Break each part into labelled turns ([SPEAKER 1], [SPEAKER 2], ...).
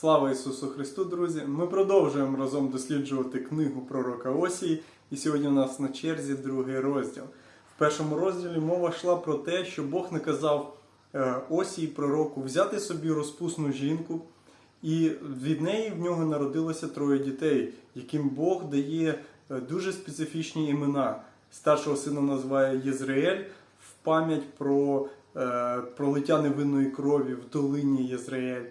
[SPEAKER 1] Слава Ісусу Христу, друзі! Ми продовжуємо разом досліджувати книгу пророка Осії, і сьогодні у нас на черзі другий розділ. В першому розділі мова йшла про те, що Бог наказав е, Осії пророку взяти собі розпусну жінку, і від неї в нього народилося троє дітей, яким Бог дає е, дуже специфічні імена. Старшого сина називає Єзраїль в пам'ять про е, пролиття невинної крові в долині Єзраїль.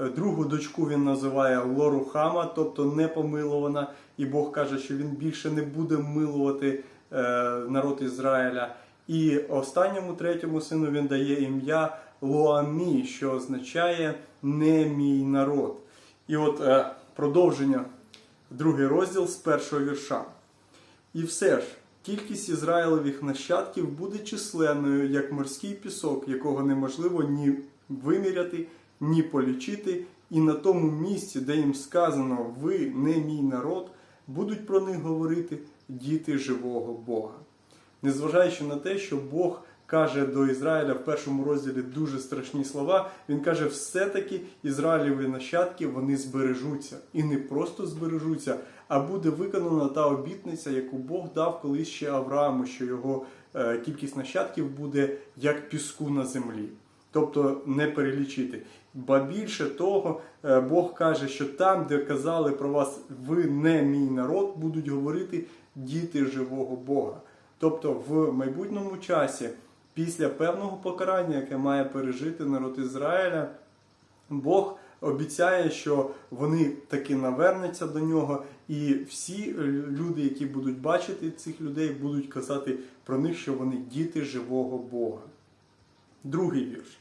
[SPEAKER 1] Е, Другу дочку він називає Лорухама, тобто непомилована, і Бог каже, що він більше не буде милувати е, народ Ізраїля. І останньому третьому сину він дає ім'я Лоамі, що означає не мій народ. І от е, продовження, другий розділ з першого вірша. І все ж, кількість Ізраїлевих нащадків буде численною, як морський пісок, якого неможливо ні виміряти, ні полічити, і на тому місці, де їм сказано ви не мій народ, будуть про них говорити діти живого Бога. Незважаючи на те, що Бог каже до Ізраїля в першому розділі дуже страшні слова, він каже, все-таки Ізраїлеві нащадки вони збережуться. І не просто збережуться, а буде виконана та обітниця, яку Бог дав колись ще Аврааму, що його е, кількість нащадків буде як піску на землі. Тобто не перелічити. Ба більше того, е, Бог каже, що там, де казали про вас, ви не мій народ, будуть говорити діти живого Бога. Тобто в майбутньому часі, після певного покарання, яке має пережити народ Ізраїля, Бог обіцяє, що вони таки навернуться до нього, і всі люди, які будуть бачити цих людей, будуть казати про них, що вони діти живого Бога. Другий вірш.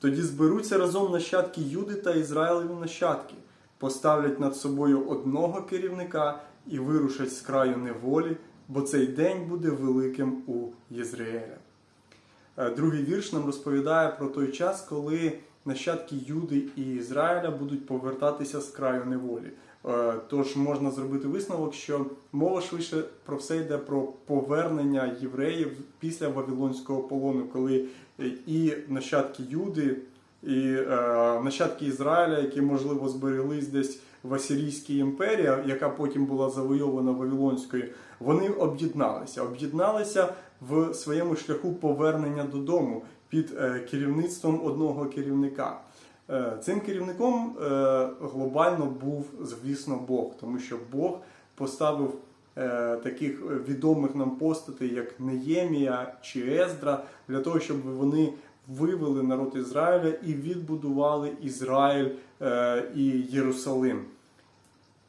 [SPEAKER 1] Тоді зберуться разом нащадки Юди та Ізраїлеві нащадки, поставлять над собою одного керівника і вирушать з краю неволі, бо цей день буде великим у Єзраїля. Е, Другий вірш нам розповідає про той час, коли нащадки Юди і Ізраїля будуть повертатися з краю неволі. Е, Тож можна зробити висновок, що мова швидше про все йде про повернення євреїв після Вавилонського полону, коли е, і нащадки Юди, і е, нащадки Ізраїля, які можливо збереглись десь в Асирійській імперії, яка потім була завойована Вавилонською, вони об'єдналися. Об'єдналися в своєму шляху повернення додому під керівництвом одного керівника. Е, Цим керівником е, глобально був, звісно, Бог, тому що Бог поставив е, таких відомих нам постатей, як Неємія чи Ездра, для того, щоб вони вивели народ Ізраїля і відбудували Ізраїль і Єрусалим.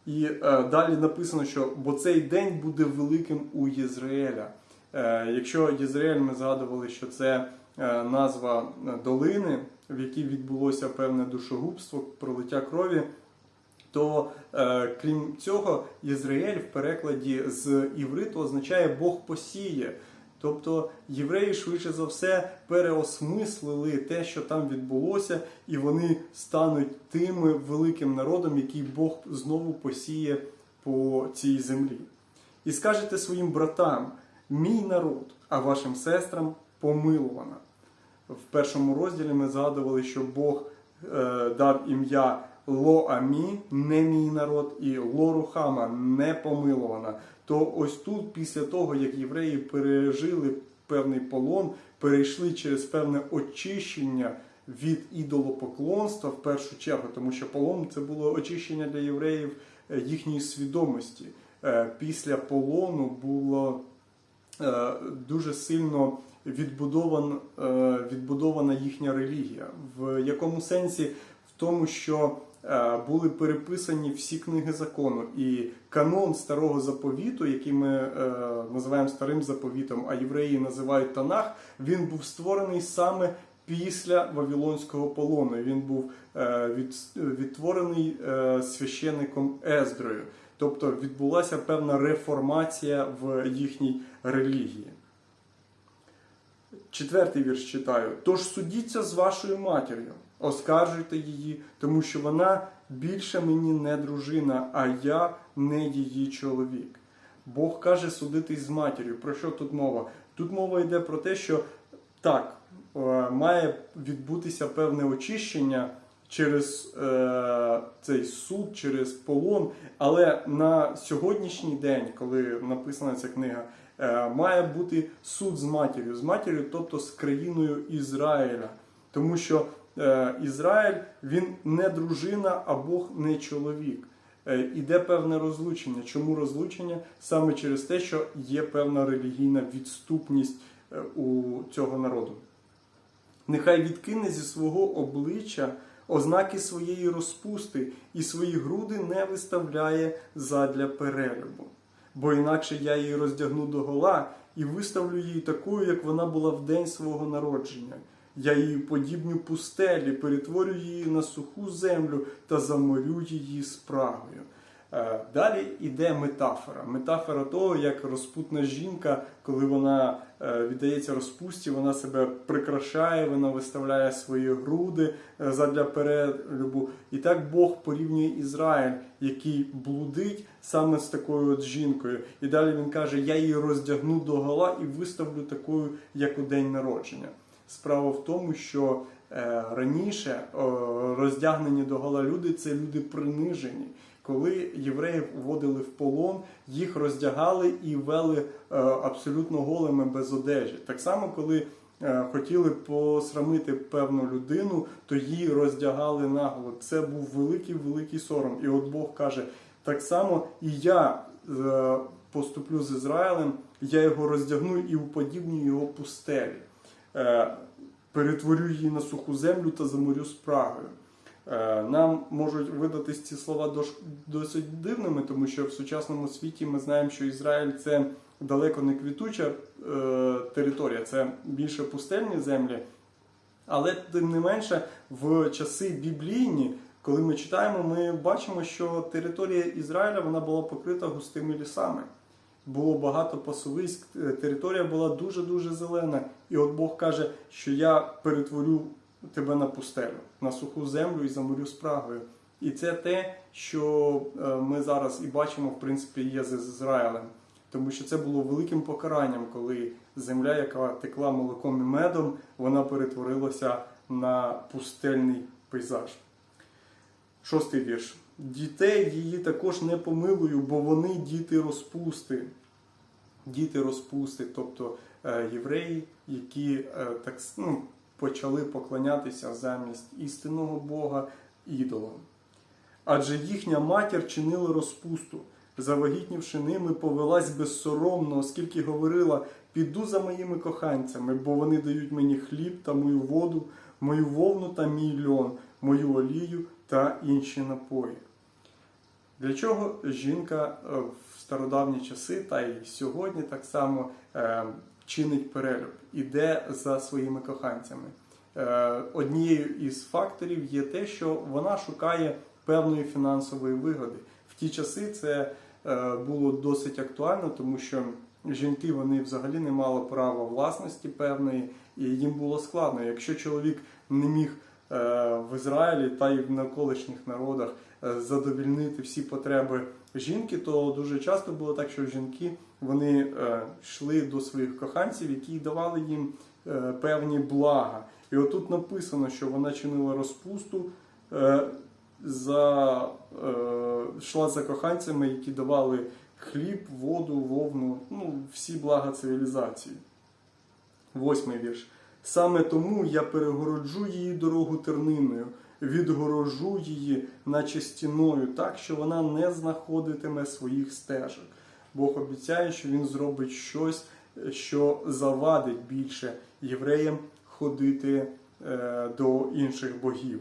[SPEAKER 1] І далі написано, що бо цей день буде великим у Єзраїля. Якщо Єзраїль ми згадували, що це назва долини, в якій відбулося певне душогубство, пролиття крові, то е, крім цього, Єзраїль в перекладі з івриту означає Бог посіє. Тобто євреї швидше за все переосмислили те, що там відбулося, і вони стануть тим великим народом, який Бог знову посіє по цій землі. І скажете своїм братам: мій народ, а вашим сестрам помилувана. В першому розділі ми згадували, що Бог е, дав ім'я Лоамі, не мій народ, і Лорухама не помилована. То ось тут, після того, як євреї пережили певний полон, перейшли через певне очищення від ідолопоклонства в першу чергу, тому що полон це було очищення для євреїв е, їхньої свідомості. Е, Після полону було дуже сильно відбудован, е, відбудована їхня релігія. В якому сенсі? В тому, що е, були переписані всі книги закону, і канон старого заповіту, який ми е, називаємо старим заповітом, а євреї називають Танах, він був створений саме після Вавилонського полону. Він був від, відтворений е, священником Ездрою. Тобто відбулася певна реформація в їхній релігії. Четвертий вірш читаю. Тож судіться з вашою матір'ю, оскаржуйте її, тому що вона більше мені не дружина, а я не її чоловік. Бог каже судитись з матір'ю. Про що тут мова? Тут мова йде про те, що так, е, має відбутися певне очищення через е, цей суд, через полон. Але на сьогоднішній день, коли написана ця книга, має бути суд з матір'ю, з матір'ю, тобто з країною Ізраїля. Тому що е, Ізраїль він не дружина, а Бог не чоловік. Е, Іде певне розлучення. Чому розлучення? Саме через те, що є певна релігійна відступність е, у цього народу. Нехай відкине зі свого обличчя ознаки своєї розпусти і свої груди не виставляє задля перелюбу. Бо інакше я її роздягну догола і виставлю її такою, як вона була в день свого народження. Я її подібню пустелі, перетворю її на суху землю та заморю її спрагою. Е, Далі йде метафора. Метафора того, як розпутна жінка, коли вона е, віддається розпусті, вона себе прикрашає, вона виставляє свої груди е, задля перелюбу. І так Бог порівнює Ізраїль, який блудить саме з такою от жінкою. І далі він каже: Я її роздягну до гола і виставлю такою, як у день народження. Справа в тому, що раніше роздягнені до гола люди це люди принижені. Коли євреїв вводили в полон, їх роздягали і вели е, абсолютно голими без одежі. Так само, коли е, хотіли посрамити певну людину, то її роздягали наголо. Це був великий великий сором. І от Бог каже: так само і я е, поступлю з Ізраїлем, я його роздягну і уподібню його пустелі. Перетворю її на суху землю та заморю спрагою. Е, Нам можуть видатись ці слова досить дивними, тому що в сучасному світі ми знаємо, що Ізраїль це далеко не квітуча е, територія, це більше пустельні землі. Але тим не менше, в часи біблійні, коли ми читаємо, ми бачимо, що територія Ізраїля вона була покрита густими лісами. Було багато пасовиськ, е, територія була дуже-дуже зелена. І от Бог каже, що я перетворю тебе на пустелю, на суху землю і заморю спрагою. І це те, що е, ми зараз і бачимо, в принципі, є з Ізраїлем. Тому що це було великим покаранням, коли земля, яка текла молоком і медом, вона перетворилася на пустельний пейзаж. Шостий вірш. Дітей її також не помилую, бо вони діти розпусти. Діти розпусти, тобто е, євреї, які е, так ну, почали поклонятися замість істинного Бога ідолам. Адже їхня матір чинила розпусту, завагітнівши ними, повелась безсоромно, оскільки говорила: піду за моїми коханцями, бо вони дають мені хліб та мою воду, мою вовну та мій льон, мою олію та інші напої. Для чого жінка е, в стародавні часи та й сьогодні так само е, чинить перелюб, іде за своїми коханцями? Е, Однією із факторів є те, що вона шукає певної фінансової вигоди. В ті часи це е, було досить актуально, тому що жінки вони взагалі не мали права власності певної, і їм було складно. Якщо чоловік не міг е, в Ізраїлі та й в навколишніх народах задовільнити всі потреби жінки, то дуже часто було так, що жінки вони е, йшли до своїх коханців, які давали їм е, певні блага. І отут написано, що вона чинила розпусту, е, за, йшла за коханцями, які давали хліб, воду, вовну, ну, всі блага цивілізації. Восьмий вірш. Саме тому я перегороджу її дорогу терниною, відгорожу її, наче стіною, так, що вона не знаходитиме своїх стежок. Бог обіцяє, що він зробить щось, що завадить більше євреям ходити е, до інших богів.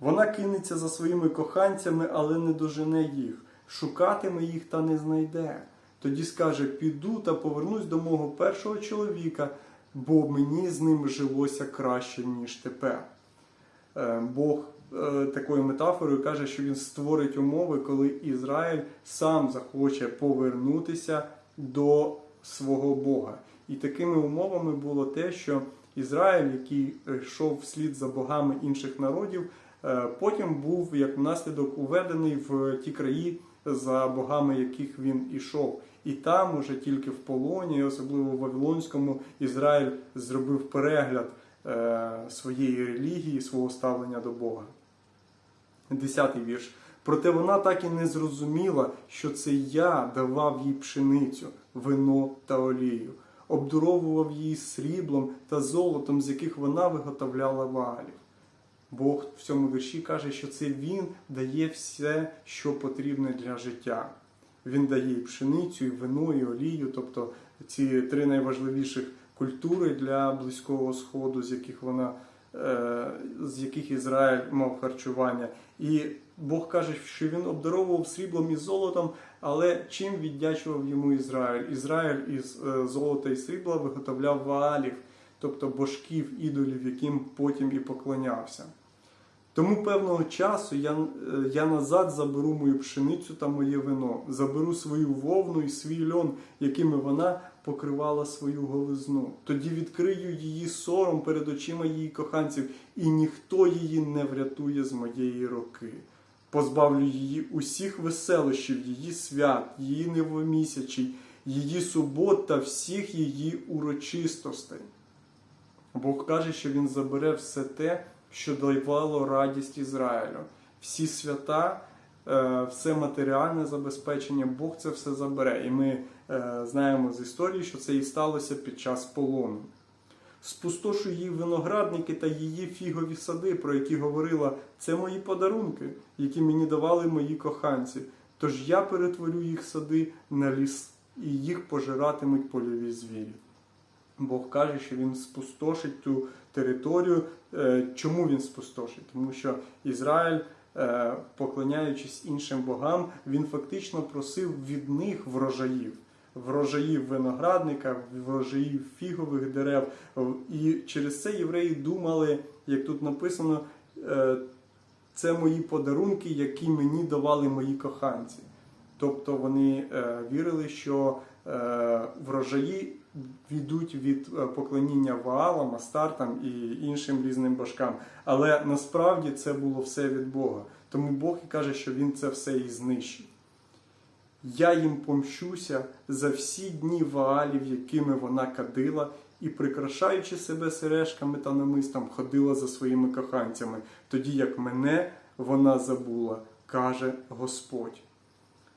[SPEAKER 1] Вона кинеться за своїми коханцями, але не дожене їх, шукатиме їх та не знайде. Тоді скаже: піду та повернусь до мого першого чоловіка, бо мені з ним жилося краще, ніж тепер. Е, Бог такою метафорою каже, що він створить умови, коли Ізраїль сам захоче повернутися до свого Бога. І такими умовами було те, що Ізраїль, який йшов вслід за богами інших народів, е, потім був як наслідок уведений в ті краї, за богами яких він ішов. І там уже тільки в полоні, особливо в Вавилонському, Ізраїль зробив перегляд е, своєї релігії, свого ставлення до Бога. Десятий вірш. Проте вона так і не зрозуміла, що це я давав їй пшеницю, вино та олію, обдуровував її сріблом та золотом, з яких вона виготовляла вагалів. Бог в цьому вірші каже, що це Він дає все, що потрібне для життя. Він дає і пшеницю, і вино, і олію, тобто ці три найважливіших культури для Близького Сходу, з яких вона е, з яких Ізраїль мав харчування. І Бог каже, що він обдаровував сріблом і золотом, але чим віддячував йому Ізраїль? Ізраїль із е, золота і срібла виготовляв ваалів, тобто божків, ідолів, яким потім і поклонявся. Тому певного часу я, е, я назад заберу мою пшеницю та моє вино, заберу свою вовну і свій льон, якими вона покривала свою голизну. Тоді відкрию її сором перед очима її коханців, і ніхто її не врятує з моєї руки. Позбавлю її усіх веселощів, її свят, її новомісячій, її субот та всіх її урочистостей. Бог каже, що він забере все те, що давало радість Ізраїлю. Всі свята, е, все матеріальне забезпечення, Бог це все забере. І ми е, знаємо з історії, що це і сталося під час полону. Спустошу її виноградники та її фігові сади, про які говорила, це мої подарунки, які мені давали мої коханці. Тож я перетворю їх сади на ліс, і їх пожиратимуть польові звірі. Бог каже, що він спустошить ту територію. Е, Чому він спустошить? Тому що Ізраїль, е, поклоняючись іншим богам, він фактично просив від них врожаїв. Врожаїв виноградника, врожаїв фігових дерев. І через це євреї думали, як тут написано, е, це мої подарунки, які мені давали мої коханці. Тобто вони е, вірили, що е, врожаї йдуть від е, поклоніння Ваалам, Астартам і іншим різним божкам. Але насправді це було все від Бога. Тому Бог і каже, що Він це все і знищить. Я їм помщуся за всі дні Ваалів, якими вона кадила, і, прикрашаючи себе сережками та намистом, ходила за своїми коханцями, тоді як мене вона забула, каже Господь.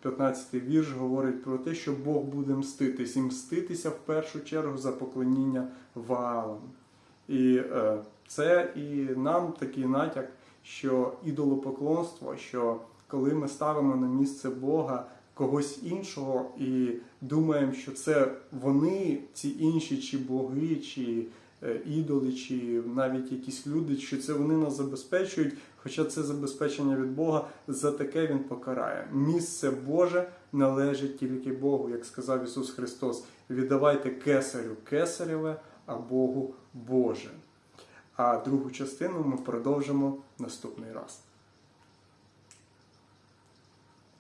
[SPEAKER 1] 15-й вірш говорить про те, що Бог буде мститись і мститися в першу чергу за поклоніння Ваалам. І е, це і нам такий натяк, що ідолопоклонство, що коли ми ставимо на місце Бога когось іншого і думаємо, що це вони, ці інші, чи боги, чи ідоли, чи навіть якісь люди, що це вони нас забезпечують, хоча це забезпечення від Бога, за таке він покарає. Місце Боже належить тільки Богу, як сказав Ісус Христос. Віддавайте кесарю кесареве, а Богу Боже. А другу частину ми продовжимо наступний раз.